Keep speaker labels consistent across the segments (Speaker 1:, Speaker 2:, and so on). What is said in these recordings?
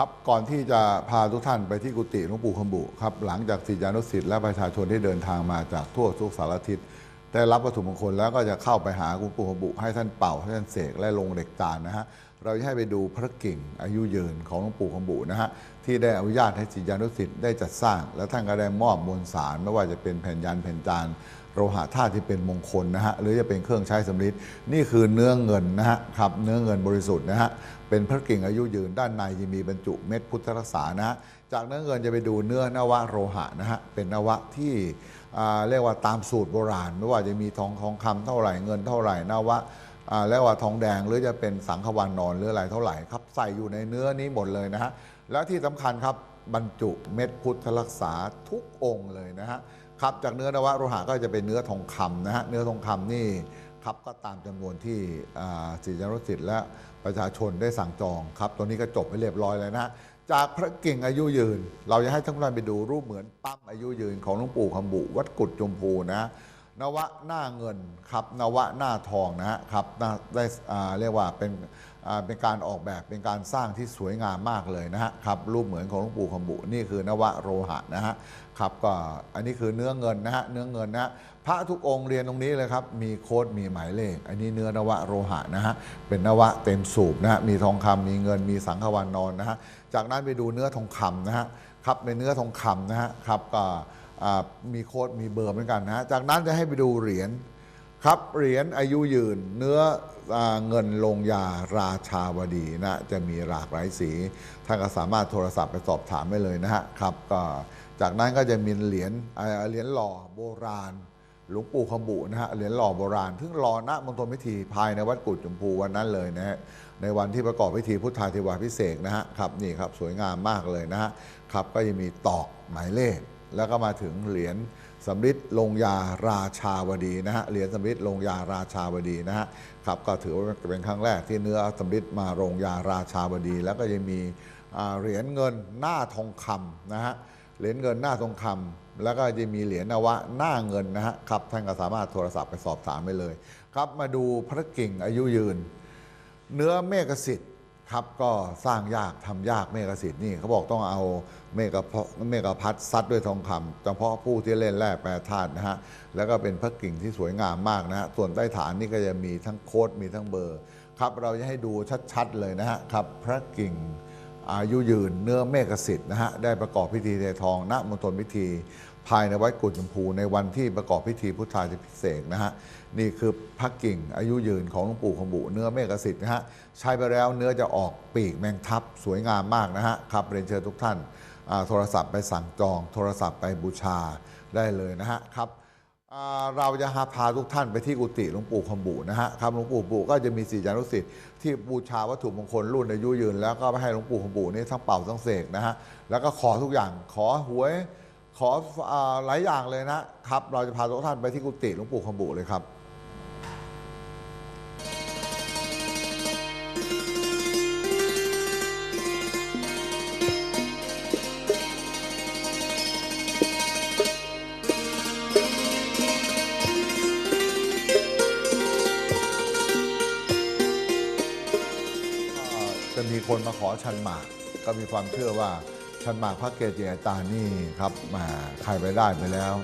Speaker 1: ครับก่อนที่จะพาทุกท่านไปที่กุฏิหลวงปู่คำบุครับหลังจากศิษยานุศิษย์และประชาชนที่เดินทางมาจากทั่วทุกสารทิศได้รับวัตถุมงคลแล้วก็จะเข้าไปหาหลวงปู่คำบุให้ท่านเป่าให้ท่านเสกและลงเหล็กจานนะฮะ เราจะให้ไปดูพระกิ่งอายุยืนของหลวงปู่คำบุนะฮะที่ได้อนุญาตให้ศิษยานุศิษย์ได้จัดสร้าง และท่านก็ได้มอบมวลสารไม่ว่าจะเป็นแผ่นยันแผ่นจานโลหะธาตุที่เป็นมงคลนะฮะหรือจะเป็นเครื่องใช้สำริดนี่คือเนื้อเงินนะฮะครับเนื้อเงินบริสุทธิ์นะฮะเป็นพระกิ่งอายุยืนด้านในจะมีบรรจุเม็ดพุทธรักษานะฮะจากเนื้อเงินจะไปดูเนื้อนวะโลหะนะฮะเป็นนวะที่เรียกว่าตามสูตรโบราณ ไม่ว่าจะมีทองทองคำเท่าไหร่เงินเท่าไหร่นวะ อ่าเรียกว่าทองแดงหรือจะเป็นสังขวานนอนหรืออะไรเท่าไหร่ครับใส่อยู่ในเนื้อนี้หมดเลยนะฮะแล้วที่สำคัญครับบรรจุเม็ดพุทธรักษาทุกองค์เลยนะฮะครับจากเนื้อนวะโลหะก็จะเป็นเนื้อทองคำนะฮะเนื้อทองคำนี่ครับก็ตามจำนวนที่อ่าศิษยานุศิษย์และประชาชนได้สั่งจองครับตัวนี้ก็จบไปเรียบร้อยแล้วนะจากพระกิ่งอายุยืน เราจะให้ท่านผู้ชมไปดูรูปเหมือนปั้มอายุยืนของหลวงปู่คำบุวัดกุดจมพูนะ นวะหน้าเงินครับนวะหน้าทองนะครับได้เรียกว่าเป็นเป็นการออกแบบเป็นการสร้างที่สวยงามมากเลยนะฮะครับรูปเหมือนของหลวงปู่คำบุนี่คือนวะโลหะนะฮะครับก็อันนี้คือเนื้อเงินนะฮะเนื้อเงินนะฮะพระทุกองค์เรียนตรงนี้เลยครับมีโค้ดมีหมายเลข อันนี้เนื้อนวะโลหะนะฮะเป็นนวะเต็มสูบนะฮะมีทองคำมีเงินมีสังขวานนอนนะฮะจากนั้นไปดูเนื้อทองคำนะฮะครับในเนื้อทองคำนะฮะครับก็ มีโค้ดมีเบอร์เหมือนกันนะฮะจากนั้นจะให้ไปดูเหรียญครับเหรียญอายุยืนเนื้ออเงินลงยาราชาวดีนะจะมีหลากหลายสีท่านก็สามารถโทรศัพท์ไปสอบถามได้เลยนะฮะครับก็จากนั้นก็จะมีเหรียญเหรียญหล่อโบราณหลวงปู่ขบุนะฮะเหรียญหล่อโบราณซึ่งหล่อณมณฑลพิธีภายในวัดกุฎชมพูวันนั้นเลยนะฮะในวันที่ประกอบพิธีพุทธาธิวาพิเศษนะฮะครับนี่ครับสวยงามมากเลยนะฮะครับก็จะมีตอกหมายเลข แล้วก็มาถึงเหรียญสำริดลงยาราชาวดีนะฮะเหรียญสำริดลงยาราชาวดีนะฮะครับก็ถือว่าเป็นครั้งแรกที่เนื้อสำริดมาลงยาราชาวดี แล้วก็ยังมีเหรียญเงินหน้าทองคำนะฮะเหรียญเงินหน้าทองคำแล้วก็จะมีเหรียญนวะหน้าเงินนะฮะครับท่านก็สามารถโทรศัพท์ไปสอบถามได้เลย ครับมาดูพระกิ่งอายุยืน เนื้อเมฆสิทธิ์ ครับก็สร้างยากทำยากเมฆสิทธิ์นี่เขาบอกต้องเอาเมฆพเมฆพัดซัดด้วยทองคำเฉพาะผู้ที่เล่นแร่แปรธาตุนะฮะแล้วก็เป็นพระกิ่งที่สวยงามมากนะฮะส่วนใต้ฐานนี่ก็จะมีทั้งโค้ดมีทั้งเบอร์ ครับเราจะให้ดูชัดๆเลยนะฮะครับพระกิ่งอายุยืนเนื้อเมฆสิทธิ์นะฮะได้ประกอบพิธีเททองณมณฑลพิธี ภายในวัดกุฎชมพูในวันที่ประกอบพิธีพุทธาพิเศษกนะฮะ นี่คือพระกิ่งอายุยืนของหลวงปู่ขบุเนื้อเมฆสิทธิ์นะฮะใช้ไปแล้วเนื้อจะออกปีกแมงทับสวยงามมากนะฮะครับเรียนเชิญทุกท่านโทรศัพท์ไปสั่งจอง โทรศัพท์ไปบูชาได้เลยนะฮะครับเราจะพาทุกท่านไปที่กุฏิหลวงปู่คำบุนะฮะครับหลวงปู่บุก็จะมีศิษยานุศิษย์ที่บูชาวัตถุมงคลรุ่นอายุยืน แล้วก็ไปให้หลวงปู่คำบุนี่ทั้งเป่าทั้งเสกนะฮะแล้วก็ขอทุกอย่างขอหวยขออหลายอย่างเลยนะครับ เราจะพาทุกท่านไปที่กุฏิหลวงปู่คำบุเลยครับ จะมีคนมาขอชันหมาก ก็มีความเชื่อว่าชันหมากพระเกจิอาจารย์นี่ครับมาใครไปได้ไปแล้ว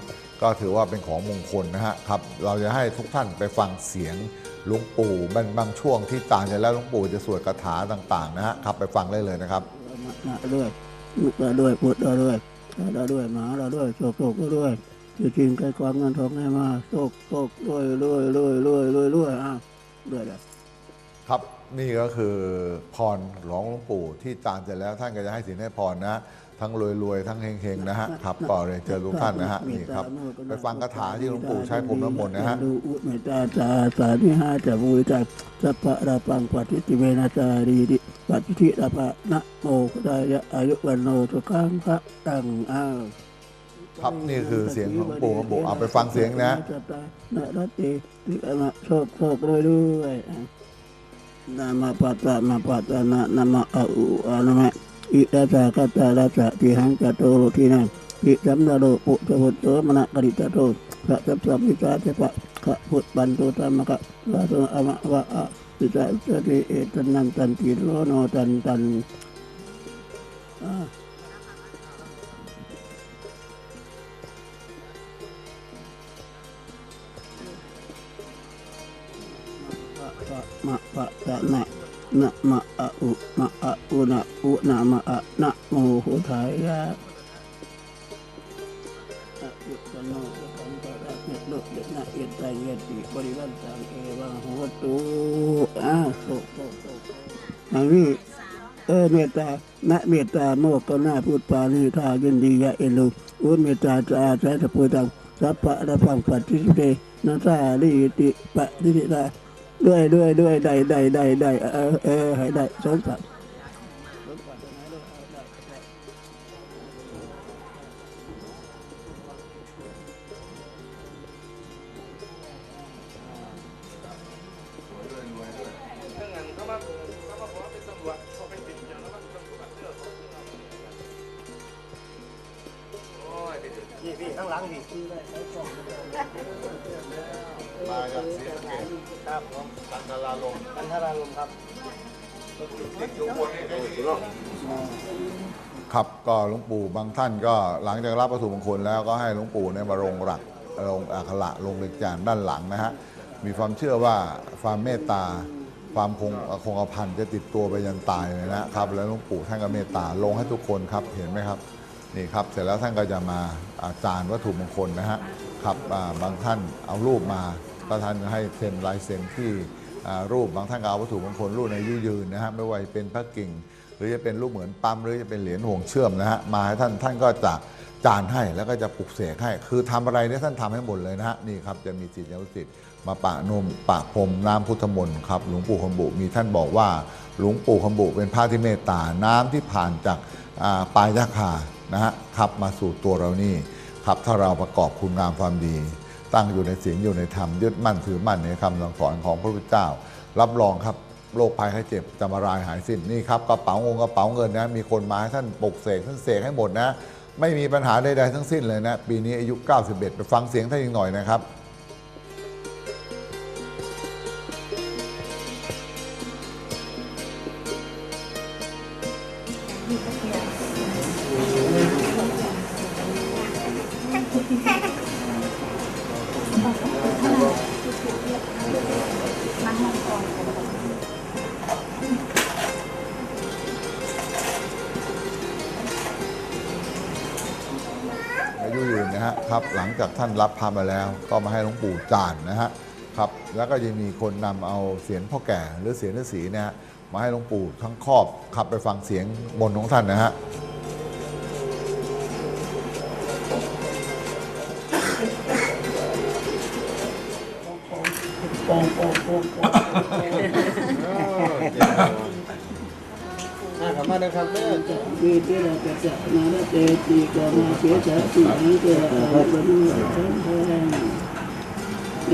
Speaker 1: ก็ถือว่าเป็นของมงคลนะฮะครับ เราจะให้ทุกท่านไปฟังเสียงหลวงปู่บางบางช่วงที่ต่างจากแล้วหลวงปู่จะสวดคาถาต่าง ๆ นะฮะครับไปฟังได้เลยนะครับ
Speaker 2: มาด้วยมุดเราด้วยพุดเราด้วยเราด้วยหมาเราด้วยโชคโชคด้วยจะจริงใกล้ความเงินทองให้มาโชคโชครวยรวยรวยรวยรวยรวยอะรวยเลย
Speaker 1: ครับ นี่ก็คือพรหลวงหลวงปู่ที่จานเสร็จแล้วท่านก็จะให้สินให้พรนะ ทั้งรวยๆ ทั้งเฮงๆ นะฮะครับก็เลยเจอทุกท่านนะฮะนี่ครับไปฟังคาถาที่หลวงปู่ใช้ผมน้ำมนต์นะฮะ
Speaker 2: ดูอุเมตตาสาสานิหาจะบูชาสัพพะระปังปฏิติเวนะจารีดิปฏิทิระปะนะโมพุทธายะอายุวันโนสุขังพระตังอ้าว
Speaker 1: ครับนี่คือเสียงของหลวงปู่ของปู่เอาไปฟังเสียงนะ
Speaker 2: นะรัตติติอนะโชคโชครวยรวย นามาปัตตานาปัตตานะนามาอาอุอานะมะอิตาสากัตาลาสะทิหังกัตโตทินังอิสัมนาโรปุถะพุทโตมณะกริตโตพระสัพสัมมิสาเทปะขะพุทบันโตตามะกะวาโตอะมะวะอะปิตาสติเอตันนันตันติโรโนตันตันอ่า มะปะตะนะนะมะอะอุมะอะอุนะอุนะมะอะนะโมหุทายะอะยุตโนสัมปะระเนลุเยนะเยตายเยติปริวันตังเอวังโหตุอ่าโตโตโตอันนี้เออเมตตานะเมตตาโมกนาพุทธานิทายินดียะเอลุอุเมตตาจาใจตะปุตังสัพพะระพังปัจจิเตนะตาลิติปะลิติตา ด้วยด้วยด้วยได้ได้ได้ได้เออเออให้ได้สมศักดิ์
Speaker 3: ง
Speaker 4: พี่พี่ข้างหลังพี่
Speaker 1: มาจากศรีสะเกษ
Speaker 4: ครับผม
Speaker 1: กันดาราลง
Speaker 4: กันทรารมครับ
Speaker 1: ติดอยู่บนนี้ได้ดีครับก็หลวงปู่บางท่านก็หลังจากรับวัตถุมงคลแล้วก็ให้หลวงปู่เนี่ยมาลงหลักลงอักขระลงเลขจานด้านหลังนะฮะมีความเชื่อว่าความเมตตาความคงคงกระพันจะติดตัวไปยันตายเลยนะครับ แล้วหลวงปู่ท่านก็เมตตาลงให้ทุกคนครับเห็นไหมครับ นี่ครับเสร็จแล้วท่านก็จะมาอาจารย์วัตถุมงคลนะฮะครับบางท่านเอารูปมาก็ท่านให้เซ็นลายเซ็นที่รูปบางท่านก็เอาวัตถุมงคลรูปในยุยืนนะฮะไม่ว่าจะเป็นพระกิ่ง หรือจะเป็นรูปเหมือนปั๊มหรือจะเป็นเหรียญห่วงเชื่อมนะฮะมาให้ท่านท่านก็จะจานให้แล้วก็จะปลุกเสกให้ คือทำอะไรเนี่ยท่านทำให้หมดเลยนะฮะนี่ครับจะมีจิตยานุสิทธิ์ มาปะนมปะพรมน้ำพุทธมนต์ครับหลวงปู่คำบุมีท่านบอกว่าหลวงปู่คำบุเป็นพระที่เมตตาน้ำที่ผ่านจากอ่าปลายยาคานะฮะขับมาสู่ตัวเรานี่ครับถ้าเราประกอบคุณงามความดี ตั้งอยู่ในศีลอยู่ในธรรมยึดมั่นถือมั่นในคำสั่งสอนของพระพุทธเจ้า รับรองครับโรคภัยไข้เจ็บจะมารายหายสิ้นนี่ครับกระเป๋าเงกระเป๋าเงินนะมีคนมาให้ท่านปกเสกท่านเสกให้หมดนะ ไม่มีปัญหาใดๆทั้งสิ้นเลยนะ ปีนี้อายุ 91 ไปฟังเสียงท่านอีกหน่อยนะครับ อายุยืนนะฮะครับหลังจากท่านรับพามาแล้ว ก็มาให้หลวงปู่จานนะฮะครับแล้วก็ยังมีคนนำเอาเสียงพ่อแก่หรือเสียงฤาษีเนี่ยฮะ มาให้หลวงปู่ทั้งครอบขับไปฟังเสียงบนของท่านนะฮะ
Speaker 2: ปองปองปองปอง
Speaker 4: อ่าขอบคุณนะครับเด้อ
Speaker 2: จะมีเทระกะจะนาเตติกามาเกจะติหังเทระอาบนุสัม ภะย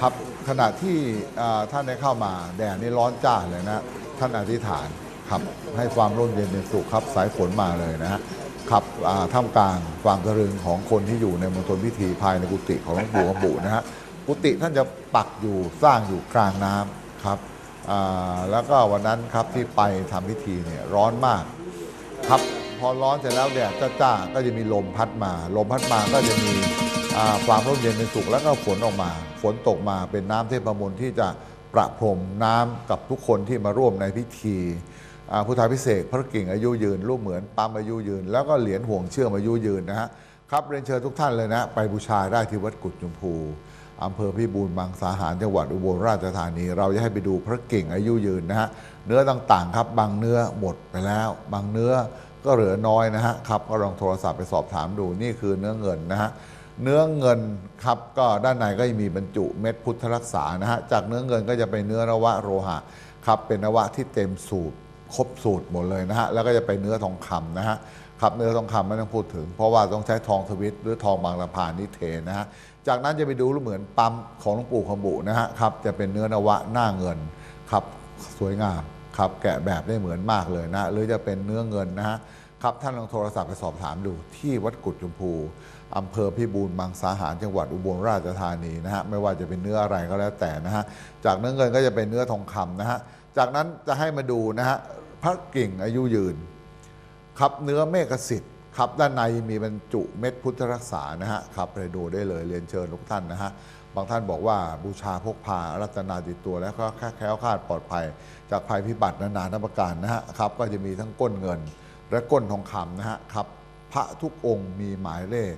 Speaker 1: ครับขณะที่ท่านได้เข้ามาแดดนี่ร้อนจ้าเลยนะ ท่านอธิษฐานครับให้ความร่มเย็นเป็นสุขครับสายฝนมาเลยนะฮะครับท่ามกลางความกระรึงของคนที่อยู่ในมณฑลพิธีภายในกุฏิของหลวงปู่กำบุนะฮะกุฏิท่านจะปักอยู่สร้างอยู่กลางน้ำครับแล้วก็วันนั้นครับที่ไปทำพิธีเนี่ยร้อนมากครับ พอร้อนเสร็จแล้วแดดจ้าๆก็จะมีลมพัดมา ลมพัดมาก็จะมีความร่มเย็นเป็นสุขแล้วก็ฝนออกมา ฝนตกมาเป็นน้ำเทพมนต์ที่จะประพรมน้ำกับทุกคนที่มาร่วมในพิธีพุทธาพิเศษพระกิ่งอายุยืนรูปเหมือนปั๊มอายุยืน แล้วก็เหรียญห่วงเชื่อมอายุยืนนะฮะครับเรียนเชิญทุกท่านเลยนะ ไปบูชาได้ที่วัดกุดจุมพูอำเภอพิบูลมังสาหารจังหวัดอุบลราชธานี เราจะให้ไปดูพระกิ่งอายุยืนนะฮะเนื้อต่างๆครับบางเนื้อหมดไปแล้ว บางเนื้อ ก็เหลือน้อยนะฮะครับก็ลองโทรศัพท์ไปสอบถามดูนี่คือเนื้อเงินนะฮะเนื้อเงินครับก็ด้านในก็จะมีบรรจุเม็ดพุทธรักษานะฮะจากเนื้อเงินก็จะเป็นเนื้อนวะโลหะครับเป็นนวะที่เต็มสูตรครบสูตรหมดเลยนะฮะแล้วก็จะเป็นเนื้อทองคำนะฮะครับเนื้อทองคำไม่ต้องพูดถึง เพราะว่าต้องใช้ทองสวิตหรือทองบางสะพานนิเทนะฮะจากนั้นจะไปดูเหมือนปั๊มของหลวงปู่คำบุนะฮะครับจะเป็นเนื้อนวะหน้าเงินครับสวยงาม ครับแกะแบบได้เหมือนมากเลยนะ หรือจะเป็นเนื้อเงินนะฮะครับท่านลองโทรศัพท์ไปสอบถามดูที่วัดกุดจุมพูอำเภอพิบูลมังสาหารจังหวัดอุบลราชธานีนะฮะไม่ว่าจะเป็นเนื้ออะไรก็แล้วแต่นะฮะจากเนื้อเงินก็จะเป็นเนื้อทองคำนะฮะจากนั้นจะให้มาดูนะฮะพระกิ่งอายุยืนครับเนื้อเมฆสิทธิ์ครับด้านในมีบรรจุเม็ดพุทธรักษานะฮะครับไปดูได้เลยเรียนเชิญทุกท่านนะฮะ บางท่านบอกว่าบูชาพกพารัตนาติดตัวแล้วก็แคล้วคลาดปลอดภัย จากภัยพิบัตินานานาประการนะฮะครับก็จะมีทั้งก้นเงินและก้นทองคำนะฮะครับพระทุกองค์มีหมายเลข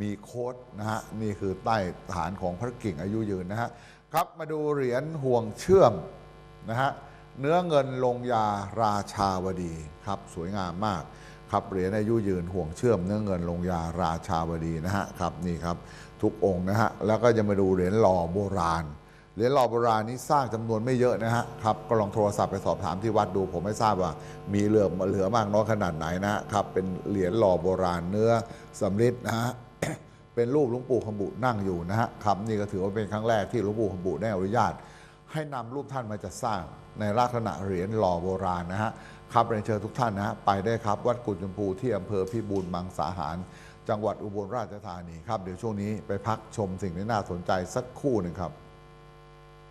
Speaker 1: มีโค้ดนะฮะนี่คือใต้ฐานของพระกิ่งอายุยืนนะฮะครับมาดูเหรียญห่วงเชื่อมนะฮะเนื้อเงินลงยาราชาวดีครับสวยงามมากครับเหรียญอายุยืนห่วงเชื่อมเนื้อเงินลงยาราชาวดีนะฮะครับนี่ครับ ทุกองค์นะฮะแล้วก็จะมาดูเหรียญหล่อโบราณเหรียญหล่อโบราณนี้สร้างจำนวนไม่เยอะนะฮะครับก็ลองโทรศัพท์ไปสอบถามที่วัดดู ผมไม่ทราบว่า มีเหลือเหลือมากน้อยขนาดไหนนะครับเป็นเหรียญหล่อโบราณเนื้อสำริดนะฮะเป็นรูปหลวงปู่คำบุนั่งอยู่นะฮะครับนี่ก็ถือว่าเป็นครั้งแรกที่หลวงปู่คำบุได้อนุญาต ให้นำรูปท่านมาจัดสร้างในลักษณะเหรียญหล่อโบราณนะฮะครับเรียนเชิญทุกท่านนะฮะไปได้ครับวัดกุฎชมพูที่อำเภอพิบูลมังสาหาร จังหวัดอุบลราชธานีครับ เดี๋ยวช่วงนี้ไปพักชมสิ่งที่น่าสนใจสักคู่หนึ่งครับ